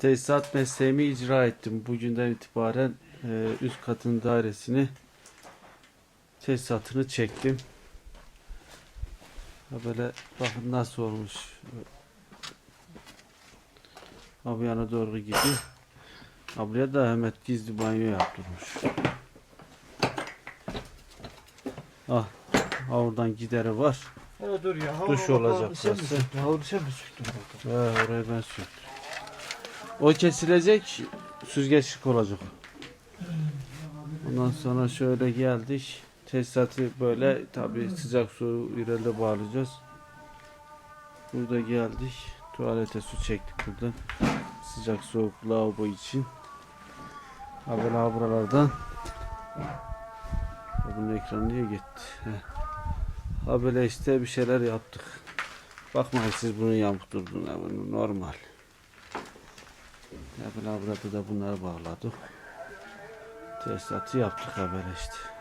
tesisat mesleğimi icra ettim. Bugünden itibaren e, üst katın dairesini tesisatını çektim. Ha böyle bakın nasıl olmuş. Abi yana doğru gidiyor. Ablaya da hemen gizli banyo yaptırmış. Ah, oradan gideri var. Hele dur ya. Duş olacak mi burası. söktün? Havlu sen mi söktün orada? He, orayı ben sürdüm. O kesilecek, süzgeçlik olacak. Ondan sonra şöyle geldik. Tesisatı böyle tabi sıcak su ürelde bağlayacağız. Burada geldik. Tuvalete su çektik buradan. Sıcak soğuk lavabo için. Ha buralardan. Bunun ekranı niye gitti? Heh. Ha böyle işte bir şeyler yaptık. Bakmayın siz bunu yamuk durduğuna bunu normal. Ya böyle burada da bunları bağladık. Tesisatı yaptık ha işte.